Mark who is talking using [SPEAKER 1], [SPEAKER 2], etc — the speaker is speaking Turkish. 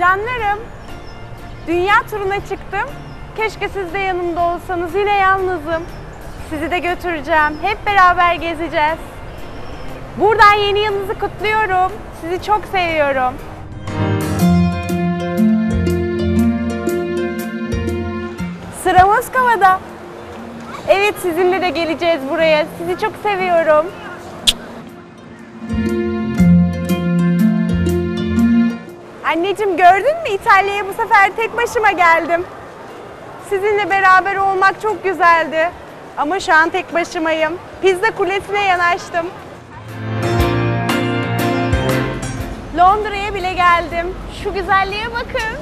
[SPEAKER 1] Canlarım, dünya turuna çıktım. Keşke siz de yanımda olsanız. Yine yalnızım. Sizi de götüreceğim. Hep beraber gezeceğiz. Buradan yeni yılınızı kutluyorum. Sizi çok seviyorum. Sıra Moskova'da. Evet sizinle de geleceğiz buraya. Sizi çok seviyorum. Anneciğim gördün mü İtalya'ya bu sefer tek başıma geldim. Sizinle beraber olmak çok güzeldi. Ama şu an tek başımayım. Pizza Kulesi'ne yanaştım. Londra'ya bile geldim. Şu güzelliğe bakın.